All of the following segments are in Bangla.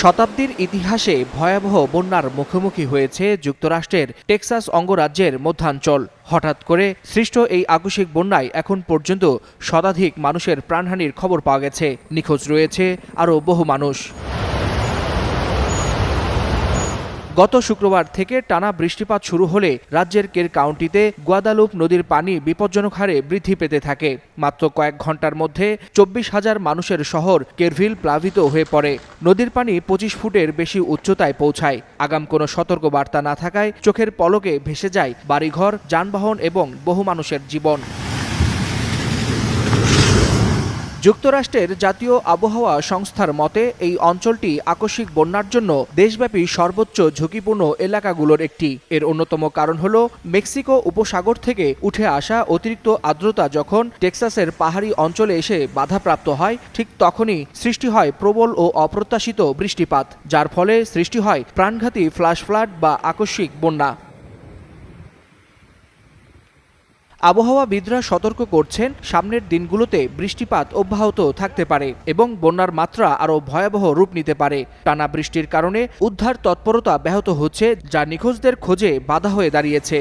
শতাব্দীর ইতিহাসে ভয়াবহ বন্যার মুখোমুখি হয়েছে যুক্তরাষ্ট্রের টেক্সাস অঙ্গরাজ্যের মধ্যাঞ্চল। হঠাৎ করে সৃষ্ট এই আকস্মিক বন্যায় এখন পর্যন্ত শতাধিক মানুষের প্রাণহানির খবর পাওয়া গেছে। নিখোঁজ রয়েছে আরও বহু মানুষ। গত শুক্রবার থেকে টানা বৃষ্টিপাত শুরু হলে রাজ্যের কের কাউন্টিতে গুয়াদালুপ নদীর পানি বিপজ্জনক হারে বৃদ্ধি পেতে থাকে। মাত্র কয়েক ঘণ্টার মধ্যে চব্বিশ হাজার মানুষের শহর কেরভিল প্লাবিত হয়ে পড়ে। নদীর পানি পঁচিশ ফুটের বেশি উচ্চতায় পৌঁছায়। আগাম কোনো সতর্ক বার্তা না থাকায় চোখের পলকে ভেসে যায় বাড়িঘর, যানবাহন এবং বহু মানুষের জীবন। যুক্তরাষ্ট্রের জাতীয় আবহাওয়া সংস্থার মতে, এই অঞ্চলটি আকস্মিক বন্যার জন্য দেশব্যাপী সর্বোচ্চ ঝুঁকিপূর্ণ এলাকাগুলোর একটি। এর অন্যতম কারণ হল মেক্সিকো উপসাগর থেকে উঠে আসা অতিরিক্ত আর্দ্রতা যখন টেক্সাসের পাহাড়ি অঞ্চলে এসে বাধাপ্রাপ্ত হয়, ঠিক তখনই সৃষ্টি হয় প্রবল ও অপ্রত্যাশিত বৃষ্টিপাত, যার ফলে সৃষ্টি হয় প্রাণঘাতী ফ্লাশ ফ্লাড বা আকস্মিক বন্যা। আবহাওয়াবিদরা সতর্ক করছেন, সামনের দিনগুলোতে বৃষ্টিপাত অব্যাহত থাকতে পারে এবং বন্যার মাত্রা আরও ভয়াবহ রূপ নিতে পারে। টানা বৃষ্টির কারণে উদ্ধার তৎপরতা ব্যাহত হচ্ছে, যা নিখোঁজদের খোঁজে বাধা হয়ে দাঁড়িয়েছে।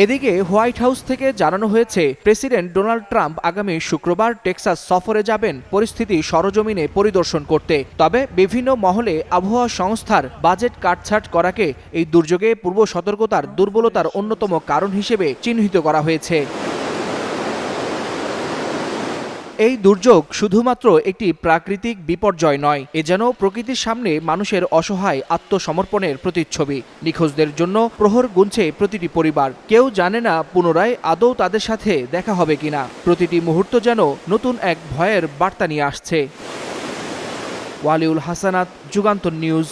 এদিকে হোয়াইট হাউস থেকে জানানো হয়েছে, প্রেসিডেন্ট ডোনাল্ড ট্রাম্প আগামী শুক্রবার টেক্সাস সফরে যাবেন পরিস্থিতি সরজমিনে পরিদর্শন করতে। তবে বিভিন্ন মহলে আবহাওয়া সংস্থার বাজেট কাটছাট করাকে এই দুর্যোগে পূর্ব সতর্কতার দুর্বলতার অন্যতম কারণ হিসেবে চিহ্নিত করা হয়েছে। এই দুর্যোগ শুধুমাত্র একটি প্রাকৃতিক বিপর্যয় নয়, এ যেন প্রকৃতির সামনে মানুষের অসহায় আত্মসমর্পণের প্রতিচ্ছবি। নিখোঁজদের জন্য প্রহর গুনছে প্রতিটি পরিবার। কেউ জানে না পুনরায় আদৌ তাদের সাথে দেখা হবে কিনা। প্রতিটি মুহূর্ত যেন নতুন এক ভয়ের বার্তা নিয়ে আসছে। ওয়ালিউল হাসানাত, যুগান্তর নিউজ।